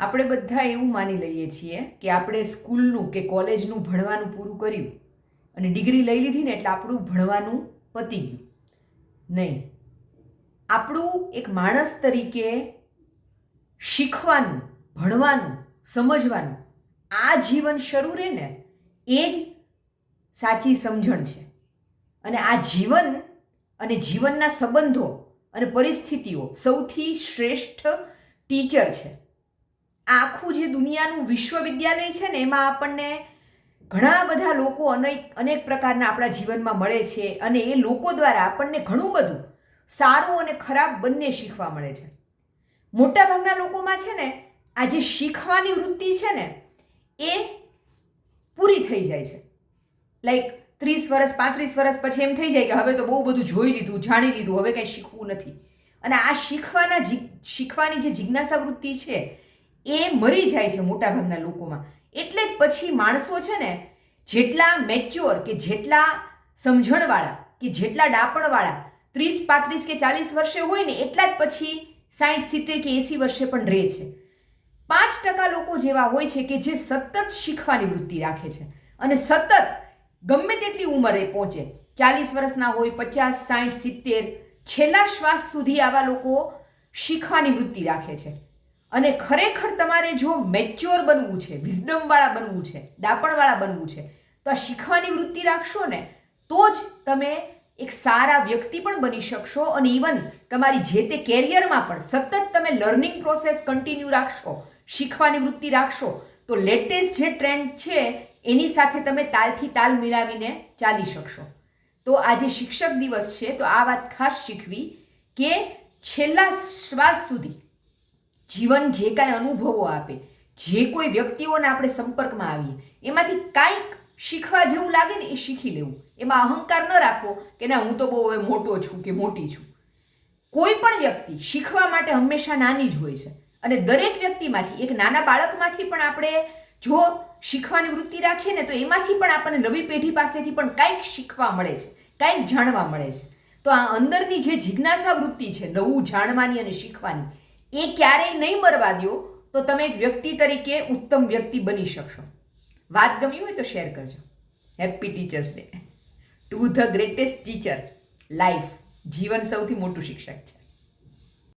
આપણે બધા એવું માની લઈએ છીએ કે આપણે સ્કૂલનું કે કોલેજનું ભણવાનું પૂરું કર્યું અને ડિગ્રી લઈ લીધી ને એટલે આપણું ભણવાનું પતી ગયું. નહીં. આપણું એક માણસ તરીકે શીખવાનું, ભણવાનું, સમજવાનું, આ જીવન શરૂ રહે ને એ જ સાચી સમજણ છે. અને આ જીવન અને જીવનના સંબંધો અને પરિસ્થિતિઓ સૌથી શ્રેષ્ઠ ટીચર છે. આખું જે દુનિયાનું વિશ્વવિદ્યાલય છે ને, એમાં આપણને ઘણા બધા લોકો અનેક અનેક પ્રકારના આપણા જીવનમાં મળે છે અને એ લોકો દ્વારા આપણને ઘણું બધું સારું અને ખરાબ બંને શીખવા મળે છે. મોટાભાગના લોકોમાં છે ને, આ જે શીખવાની વૃત્તિ છે ને, એ પૂરી થઈ જાય છે. લાઈક ત્રીસ વર્ષ, પાંત્રીસ વર્ષ પછી એમ થઈ જાય કે હવે તો બહુ બધું જોઈ લીધું, જાણી લીધું, હવે કંઈ શીખવું નથી. અને આ શીખવાના જી, શીખવાની જે જિજ્ઞાસા વૃત્તિ છે એ મરી જાય છે મોટાભાગના લોકોમાં. એટલે જ પછી માણસો છે ને જેટલા મેચ્યોર કે જેટલા સમજણવાળા કે જેટલા ડાપણવાળા ત્રીસ, પાંત્રીસ કે ચાલીસ વર્ષે હોય ને એટલા જ પછી સાઠ સિત્તેર કે એંસી વર્ષે પણ રહે છે. પાંચ ટકા લોકો જેવા હોય છે કે જે સતત શીખવાની વૃત્તિ રાખે છે. અને સતત ગમે તેટલી ઉંમરે પહોંચે, ચાલીસ વર્ષના હોય, પચાસ સાઠ સિત્તેર, છેલ્લા શ્વાસ સુધી આવા લોકો શીખવાની વૃત્તિ રાખે છે. અને ખરેખર તમારે જો મેચ્યોર બનવું છે વિઝડમવાળા બનવું છે દાપણવાળા બનવું છે, તો આ શીખવાની વૃત્તિ રાખશો ને, તો જ તમે એક સારા વ્યક્તિ પણ બની શકશો અને ઇવન તમારી જે તે કેરિયરમાં પણ સતત તમે લર્નિંગ પ્રોસેસ કન્ટિન્યુ રાખશો, શીખવાની વૃત્તિ રાખશો, તો લેટેસ્ટ જે ટ્રેન્ડ છે, એની સાથે તમે તાલથી તાલ મિલાવીને ચાલી શકશો. તો આજે શિક્ષક દિવસ છે, તો આ વાત ખાસ શીખવી કે છેલ્લા શ્વાસ સુધી જીવન જે કાંઈ અનુભવો આપે, જે કોઈ વ્યક્તિઓને આપણે સંપર્કમાં આવીએ, એમાંથી કાંઈક શીખવા જેવું લાગે ને એ શીખી લેવું. એમાં અહંકાર ન રાખવો કે ના, હું તો બહુ હવે મોટો છું કે મોટી છું. કોઈ પણ વ્યક્તિ શીખવા માટે હંમેશા નાની જ હોય છે. અને દરેક વ્યક્તિમાંથી, એક નાના બાળકમાંથી પણ આપણે જો શીખવાની વૃત્તિ રાખીએ ને તો એમાંથી પણ આપણને નવી પેઢી પાસેથી પણ કાંઈક શીખવા મળે છે, કાંઈક જાણવા મળે છે. તો આ અંદરની જે જિજ્ઞાસા વૃત્તિ છે, નવું જાણવાની અને શીખવાની એ ક્યારેય નહીં મરવા દો, તો તમે એક વ્યક્તિ તરીકે ઉત્તમ વ્યક્તિ બની શકશો. વાત ગમી હોય તો શેર કરજો. Happy teachers day to the greatest teacher life જીવન સૌથી મોટું શિક્ષક છે.